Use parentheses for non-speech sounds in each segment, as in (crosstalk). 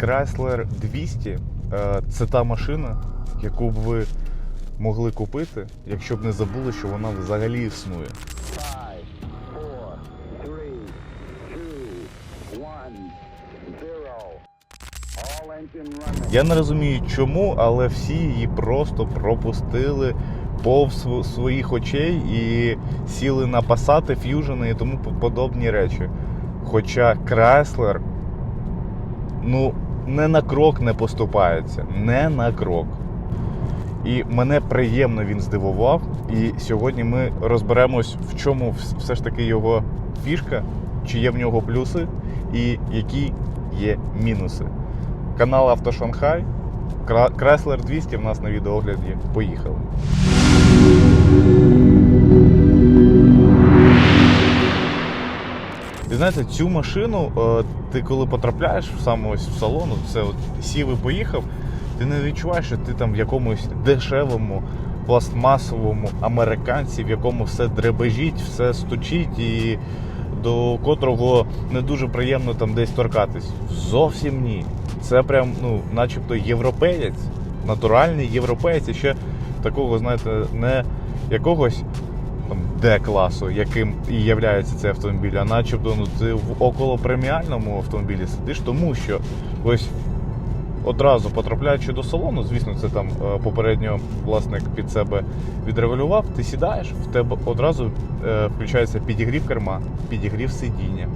Chrysler 200 е, це та машина, яку б ви могли купити, якщо б не забули, що вона взагалі існує. Я не розумію чому, але всі її просто пропустили повз своїх очей і сіли на пасати, ф'южени і тому подобні речі. Хоча Chrysler, ну, не на крок не поступається. Не на крок. І мене приємно він здивував. І сьогодні ми розберемось, в чому все ж таки його фішка, чи є в нього плюси, і які є мінуси. Канал Авто Шанхай. Chrysler 200 в нас на відеогляді. Поїхали. Знаєте, цю машину, е, ти коли потрапляєш в саме ось в салон, все от сів і поїхав, ти не відчуваєш, що ти там в якомусь дешевому, пластмасовому американці, в якому все дребежить, все стучить і до котрого не дуже приємно там десь торкатись. Зовсім ні. Це прям, ну, начебто європеєць, натуральний європеєць, і ще такого, знаєте, не якогось там Д-класу, яким і являється цей автомобіль, а начебто ну, ти в околопреміальному автомобілі сидиш, тому що ось одразу потрапляючи до салону, звісно, це там е, попередньо власник під себе відрегулював, ти сідаєш, в тебе одразу е, включається підігрів керма, підігрів сидіння.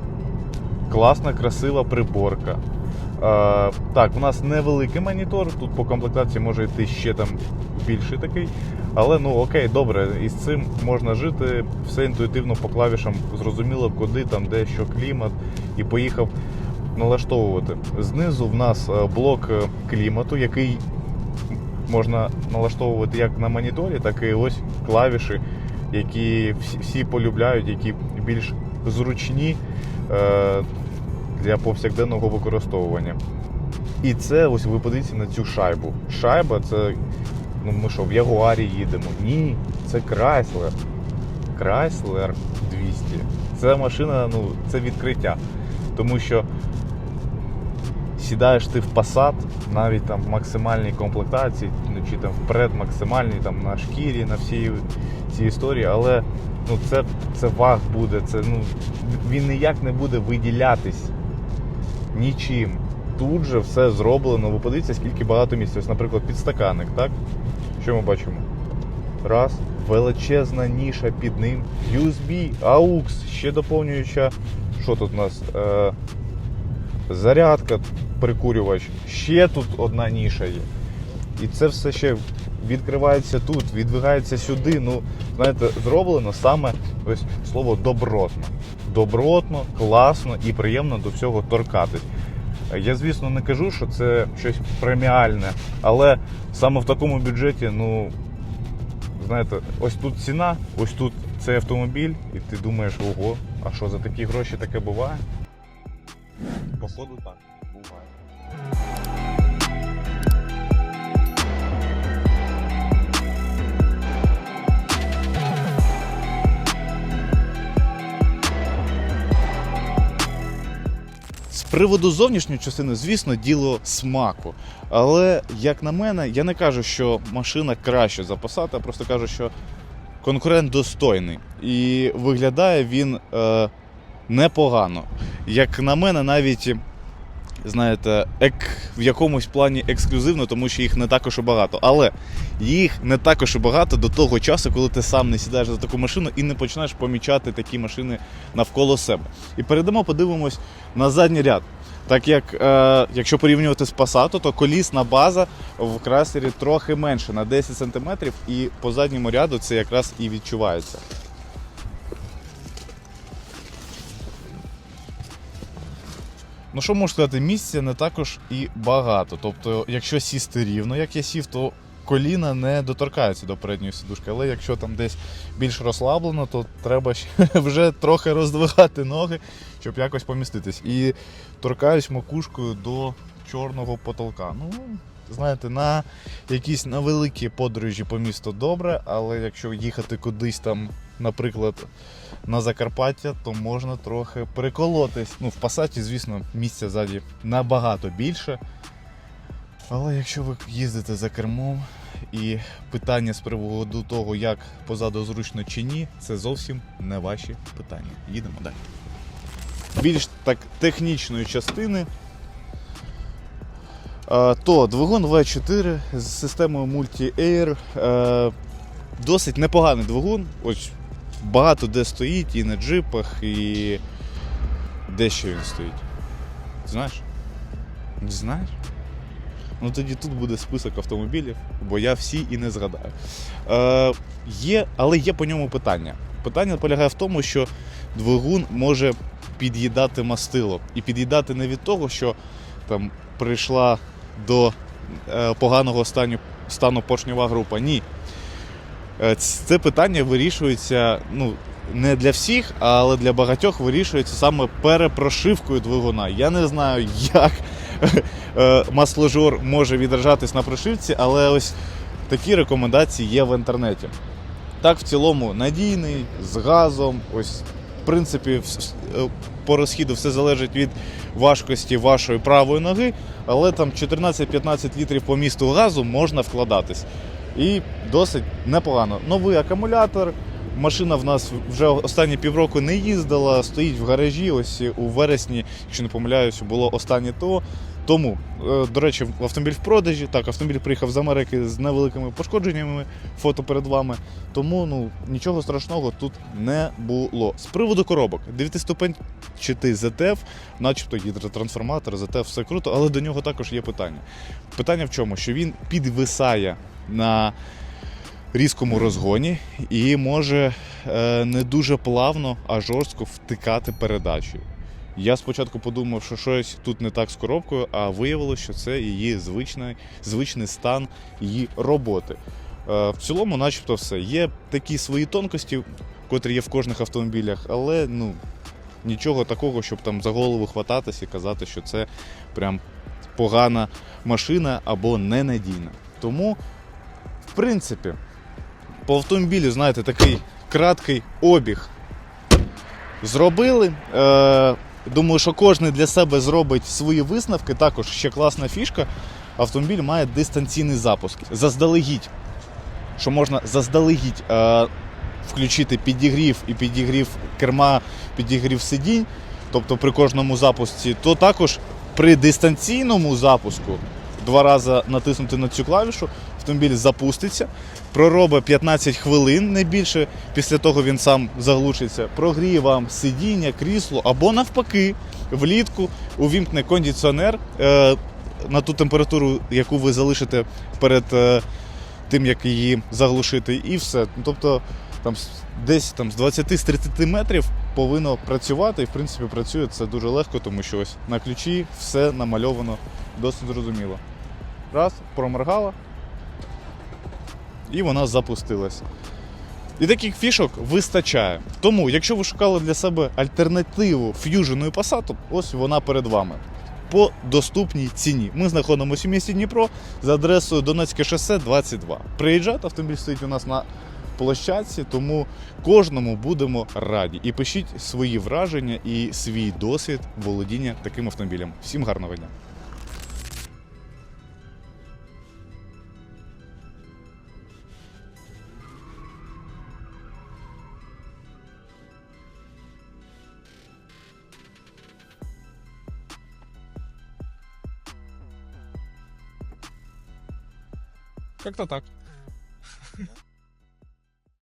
Класна, красива приборка. Так, у нас невеликий монітор, тут по комплектації може йти ще там більший такий. Але ну окей, добре, із цим можна жити, все інтуїтивно по клавішам зрозуміло, куди там, де що клімат, і поїхав налаштовувати. Знизу в нас е, блок е, клімату, який можна налаштовувати як на моніторі, так і ось клавіші, які всі, всі полюбляють, які більш зручні е, для повсякденного використовування. І це ось ви подивіться на цю шайбу. Шайба це. Ну ми що, в Ягуарі їдемо? Ні, це Chrysler. Chrysler 200. Це машина, ну, це відкриття. Тому що сідаєш ти в Passat, навіть там в максимальній комплектації, ну чи там вперед максимальній там на шкірі, на всій цій історії, але ну, це, це ваг буде, це, ну, він ніяк не буде виділятись нічим. Тут же все зроблено. Ви подивіться, скільки багато місця. Ось, наприклад, підстаканник, так? Що ми бачимо? Раз, величезна ніша під ним. USB, AUX, ще доповнююча. Що тут у нас? Е, зарядка, прикурювач. Ще тут одна ніша є. І це все ще відкривається тут, відвигається сюди. Ну, знаєте, зроблено саме ось слово добротно. Добротно, класно і приємно до всього торкатись. Я, звісно, не кажу, що це щось преміальне, але саме в такому бюджеті, ну, знаєте, ось тут ціна, ось тут цей автомобіль, і ти думаєш, ого, а що за такі гроші таке буває? Походу так, буває. З приводу зовнішньої частини, звісно, діло смаку. Але, як на мене, я не кажу, що машина краще за Passat, а просто кажу, що конкурент достойний. І виглядає він е, непогано. Як на мене, навіть. Знаєте, ек, в якомусь плані ексклюзивно, тому що їх не також і багато. Але їх не також і багато до того часу, коли ти сам не сідаєш за таку машину і не починаєш помічати такі машини навколо себе. І перейдемо, подивимось на задній ряд. Так як, е, якщо порівнювати з Passat, то колісна база в красері трохи менше на 10 см, і по задньому ряду це якраз і відчувається. Ну, що можу сказати, місця не також і багато. Тобто, якщо сісти рівно, як я сів, то коліна не доторкаються до передньої сидушки. Але якщо там десь більш розслаблено, то треба (laughs) вже трохи роздвигати ноги, щоб якось поміститись. І торкаюсь макушкою до чорного потолка. Ну, знаєте, на якісь на великі подорожі по місту добре, але якщо їхати кудись там наприклад, на Закарпаття, то можна трохи переколотись. Ну, в пасаті, звісно, місця ззаді набагато більше. Але якщо ви їздите за кермом і питання з приводу того, як позаду зручно чи ні, це зовсім не ваші питання. Їдемо далі. Більш так технічної частини. Е, То двигун V4 з системою Multi-Air. е, Досить непоганий двигун. Ось багато де стоїть, і на джипах, і де ще він стоїть. Знаєш? Знаєш? Ну тоді тут буде список автомобілів, бо я всі і не згадаю. Е, є, але є по ньому питання. Питання полягає в тому, що двигун може під'їдати мастило. І під'їдати не від того, що там прийшла до е, поганого стану, стану поршньова група. Ні. Е, Це питання вирішується ну, не для всіх, але для багатьох вирішується саме перепрошивкою двигуна. Я не знаю, як (laughs) е, масложор може відражатись на прошивці, але ось такі рекомендації є в інтернеті. Так, в цілому надійний, з газом. Ось, в принципі, е, по розхіду все залежить від важкості вашої правої ноги, але там 14-15 літрів по місту газу можна вкладатись. І досить непогано. Новий акумулятор. Машина в нас вже останні півроку не їздила, стоїть в гаражі. Ось у вересні, якщо не помиляюсь, було останнє ТО. Тому, е, до речі, автомобіль в продажі. Так, автомобіль приїхав з Америки з невеликими пошкодженнями, фото перед вами. Тому ну, нічого страшного тут не було. З приводу коробок, 9-ступенчатий ZF, начебто гідротрансформатор, ZF, все круто, але до нього також є питання. Питання в чому? Що він підвисає на різкому розгоні і може е, не дуже плавно, а жорстко втикати передачею. Я спочатку подумав, що щось тут не так з коробкою, а виявилося, що це її звичний, звичний стан її роботи. Е, в цілому, начебто, все. Є такі свої тонкості, котрі є в кожних автомобілях, але ну, нічого такого, щоб там за голову хвататися і казати, що це прям погана машина або ненадійна. Тому, в принципі, по автомобілю, знаєте, такий краткий обіг зробили. Е, думаю, що кожен для себе зробить свої висновки. Також ще класна фішка. Автомобіль має дистанційний запуск. Заздалегідь, що можна заздалегідь е, включити підігрів і підігрів керма, підігрів сидінь, тобто при кожному запуску, то також при дистанційному запуску два рази натиснути на цю клавішу, автомобіль запуститься, проробить 15 хвилин, не більше. Після того він сам заглушиться, прогріє вам сидіння, крісло або навпаки, влітку увімкне кондиціонер е, на ту температуру, яку ви залишите перед е, тим, як її заглушити, і все. Тобто там десь там з 20-30 метрів повинно працювати, і в принципі працює це дуже легко, тому що ось на ключі все намальовано досить зрозуміло. Раз, проморгала, і вона запустилась. І таких фішок вистачає. Тому, якщо ви шукали для себе альтернативу ф'южену і Passat, ось вона перед вами. По доступній ціні. Ми знаходимося у місті Дніпро за адресою Донецьке шосе 22. Приїжджати, автомобіль стоїть у нас на площадці, тому кожному будемо раді. І пишіть свої враження і свій досвід володіння таким автомобілем. Всім гарного дня! Как-то так.